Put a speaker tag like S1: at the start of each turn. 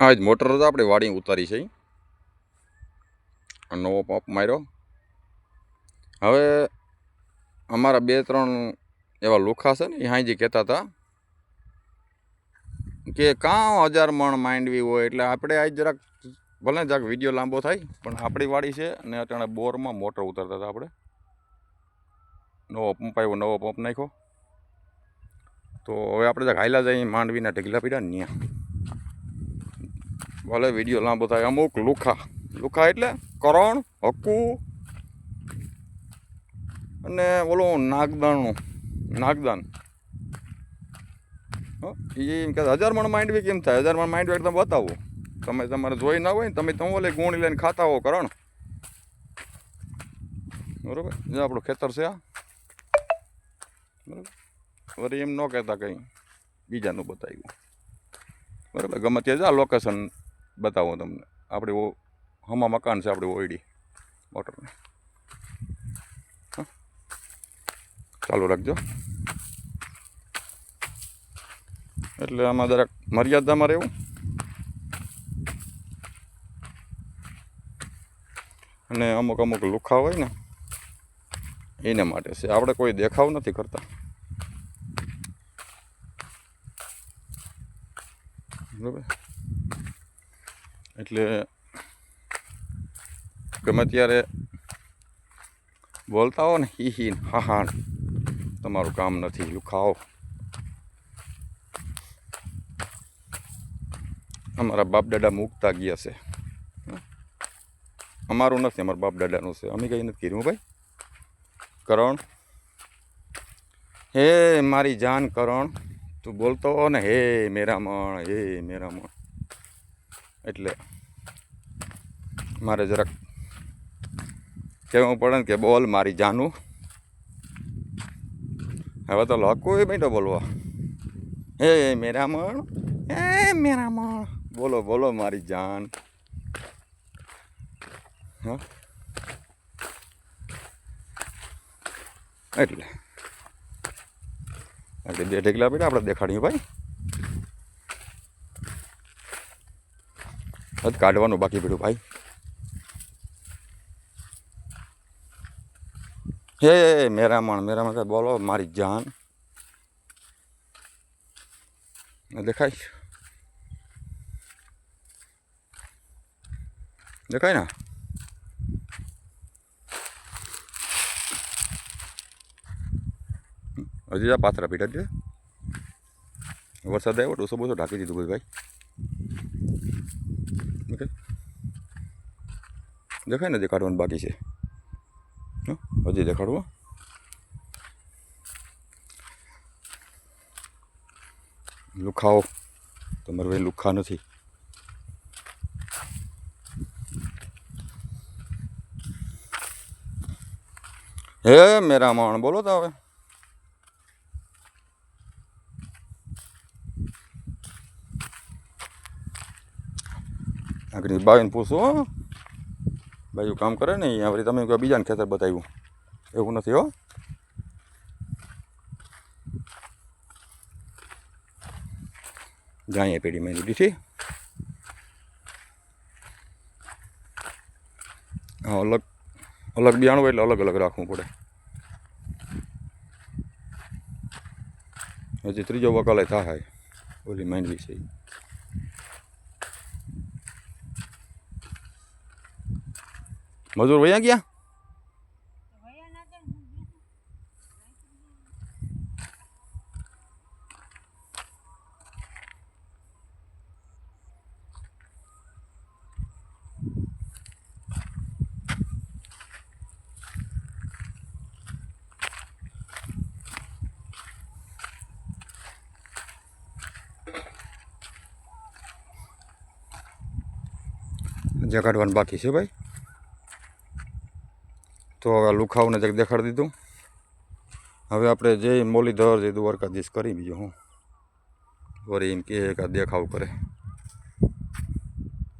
S1: આ જ મોટર તો આપણે વાડી ઉતારી છે. નવો પંપ માર્યો. હવે અમારા બે ત્રણ એવા લુખા છે ને, એ હાંજી કહેતા હતા કે કાં હજાર મણ માંડવી હોય, એટલે આપણે આજ જરાક ભલે જરાક વીડિયો લાંબો થાય, પણ આપણી વાડી છે અને અટાણે બોરમાં મોટર ઉતારતા હતા આપણે. નવો પંપ આવ્યો, નવો પંપ નાખ્યો. તો હવે આપણે જરાક હાઈલા જઈ માંડવીના ઢગલા પીડા ત્યાં ભલે વીડિયો લાંબો થાય અમુક લુખા. લુખા એટલે કરણ, હક્કુ અને ઓલો નાગદાનનું નાગદાન. એ એમ કે હજાર મણ માંડવી કેમ થાય? હજાર મણ માંડવી તમે બતાવો. તમે તમારે જોઈ ના હોય ને તમે તમે ઓલે ગુણી લઈને ખાતા હો કરણ. બરોબર? જે આપણું ખેતર છે આ. બરાબર? વળી એમ ન કહેતા કંઈ. બીજાનું બતાવ્યું. બરાબર? ગમે ત્યાં જા લોકેશન બતાવો તમને. આપણે હમા મકાન છે આપણે ઓઈડી મોટરને. ચાલુ રાખજો. એટલે આમાં જરાક મર્યાદામાં રહેવું. અને અમુક અમુક લુખા હોય ને, એને માટે છે. આપણે કોઈ દેખાવ નથી કરતા. બરાબર? એટલે ગમે ત્યારે બોલતા હો ને હી હી હા હા, તમારું કામ નથી લુખાઓ અમારા બાપ દાદા મૂકતા ગયા છે. અમારું નથી, અમારા બાપ દાદાનું છે. અમે કંઈ નથી કર્યું ભાઈ. કરણ. હે, મારી જાન કરણ, તું બોલતો ને, હે, મેરામણ, હે મેરા મણ એટલે મારે જરાક કહેવું પડે ને કે બોલ મારી જાનું. હવે તો લખું એ બેઠો બોલવા. હે મેરામણ. હે મેરામણ. બોલો બોલો મારી જાન. હા? એટલે. બે ઢેકલા બેટા આપણે દેખાડીએ ભાઈ. હદ કાઢવાનું બાકી પીડું ભાઈ. હે મેરામણ મેરામણ સાહેબ, બોલો, મારી જાન. દેખાય? દેખાય ને? હજી પાથરા પીઠા છે? વરસાદ આવ્યો, ડોસો બોસો ઢાંકી દીધું બધું, ભાઈ. ઓકે. દેખાય ને દેખાડવાનું બાકી છે. હજી દેખાડવું. લુખાઓ તમારે ભાઈ લુખા નથી. હે મેરા માણ બોલો તો હવે. આગળ બાવીને પૂછો, હો. બાયું કામ કરે ને અહીંયા વળી તમે કોઈ બીજાને ખેતર બતાવ્યું. એવું નથી, હો. ગાય પેઢી મેં દીધી હા, અલગ અલગ બિયાણું એટલે અલગ અલગ રાખવું પડે. હજી ત્રીજો વકાલે થાય, ઓલી માંડવી છે મજૂર વયા ગયા? જગાડવાનું બાકી છે ભાઈ. તો હવે લુખાવને જગ દેખાડી દીધું. હવે આપણે જય મોલીધર જે દ્વારકાધીશ કરી બીજું હું. વળી એમ કે દેખાવ કરે.